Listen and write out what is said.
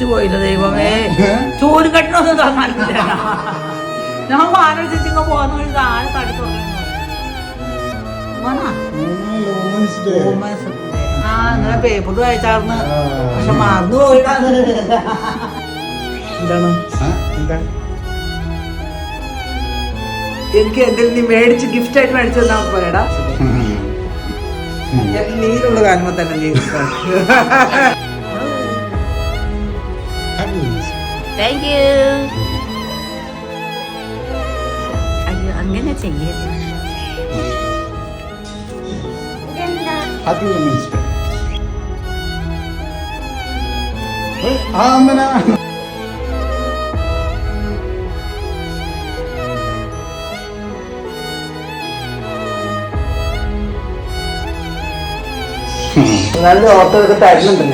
മരിച്ചു പോയില്ല ദൈവമേ. ചൂട് കെട്ടണമൊന്നും തന്നില്ല ഞാൻ ആലോചിച്ചിങ്ങ പോകുന്ന ഒരു താഴെ തടുത്തു ആ ഇന്നലെ പേപ്പർ വായിച്ചാർന്ന്. പക്ഷെ മറന്നു പോയിട്ടാണ് എന്താണ്? എന്താ? എനിക്ക് എന്തെങ്കിലും നീ മേടിച്ച് ഗിഫ്റ്റ് ആയിട്ട് മേടിച്ചു തന്നാ പറയടാ നീരുള്ള കാണുമ്പോ തന്നെ നീ താങ്ക് യു അയ്യോ അങ്ങനെ ചെയ്യരുത്. ഹാപ്പി വുമൻസ് ഡേ ആ അമ്മന. നല്ല ഓർത്തോ തരുന്നുണ്ടല്ലോ.